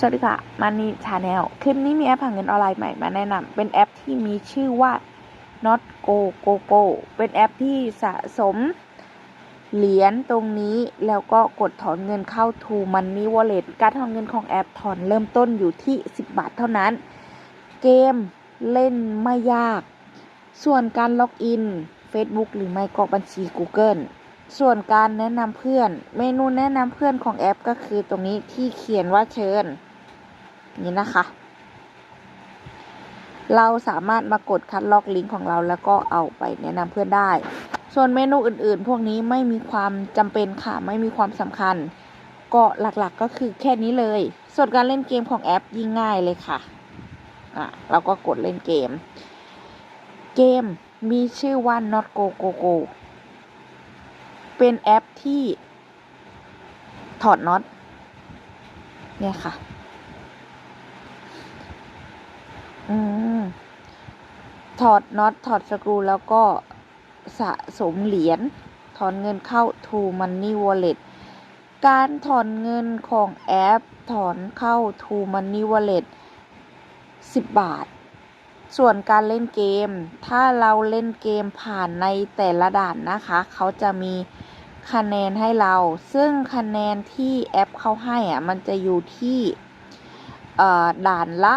สวัสดีค่ะมานีชาแนลคลิปนี้มีแอปหาเงินออนไลน์ใหม่มาแนะนำเป็นแอปที่มีชื่อว่า not go go go เป็นแอปที่สะสม เหรียญตรงนี้แล้วก็กดถอนเงินเข้า to money wallet การถอนเงินของแอปถอนเริ่มต้นอยู่ที่ 10 บาทเท่านั้น เกมเล่นไม่ยาก ส่วนการล็อกอิน Facebook หรือไม่ก็บัญชี Google ส่วนการแนะนำเพื่อน เมนูแนะนำเพื่อนของแอปก็คือตรงนี้ที่เขียนว่าเชิญ นี่นะคะ เราสามารถมากดคัดลอกลิงก์ของเราแล้วก็เอาไปแนะนำเพื่อนได้ ส่วนเมนูอื่นๆ พวกนี้ไม่มีความจำเป็นค่ะ ไม่มีความสำคัญ ก็หลักๆก็คือแค่นี้เลย ส่วนการเล่นเกมของแอปยิ่งง่ายเลยค่ะ อะ เราก็กดเล่นเกม เกมมีชื่อว่า not go go go เป็นแอปที่ถอดน็อตเนี่ยค่ะ อืม ถอดน็อตถอดสกรูแล้วก็สะสมเหรียญถอนเงินเข้า to money wallet การถอนเงินของแอป ถอนเข้า to money wallet 10 บาท ส่วนการเล่นเกม ถ้าเราเล่นเกมผ่านในแต่ละด่านนะคะ เขาจะมี คะแนนให้เรา ซึ่งคะแนนที่แอปเขาให้อะ มันจะอยู่ที่ด่านละ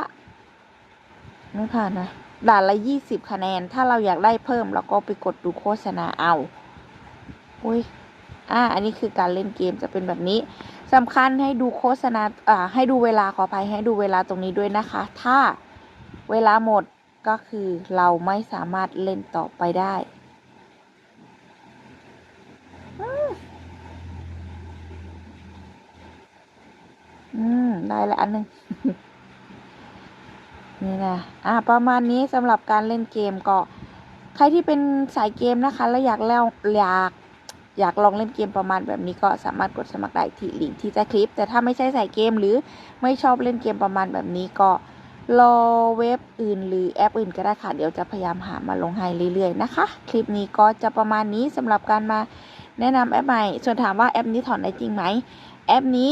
ไม่ผ่านนะด่านละยี่สิบคะแนน ถ้าเราอยากได้เพิ่มเราก็ไปกดดูโฆษณาเอา อุ้ยอ่า อันนี้คือการเล่นเกมจะเป็นแบบนี้สำคัญให้ดูโฆษณา อ่า ให้ดูเวลาขออภัยให้ดูเวลาตรงนี้ด้วยนะคะ ถ้าเวลาหมดก็คือเราไม่สามารถเล่นต่อไปได้ อืม ได้ละอันหนึ่งนี่นะอ่าประมาณนี้สำหรับการเล่นเกมก็ ใครที่เป็นสายเกมนะคะ แล้วอยากเล่าอยากอยากลองเล่นเกมประมาณแบบนี้ก็สามารถกดสมัครได้ที่ลิงก์ที่ใต้คลิป แต่ถ้าไม่ใช่สายเกมหรือไม่ชอบเล่นเกมประมาณแบบนี้ก็รอเว็บอื่นหรือแอปอื่นก็ได้ค่ะ เดี๋ยวจะพยายามหามาลงให้เรื่อยๆนะคะ คลิปนี้ก็จะประมาณนี้สำหรับการมาแนะนำแอปใหม่ ส่วนถามว่าแอปนี้ถอนได้จริงไหม แอปนี้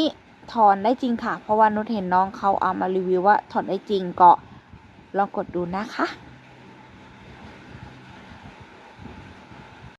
ถอนได้จริงค่ะ เพราะว่านุชเห็นน้องเขาเอามารีวิวว่าถอนได้จริงก็ลองกดดูนะคะ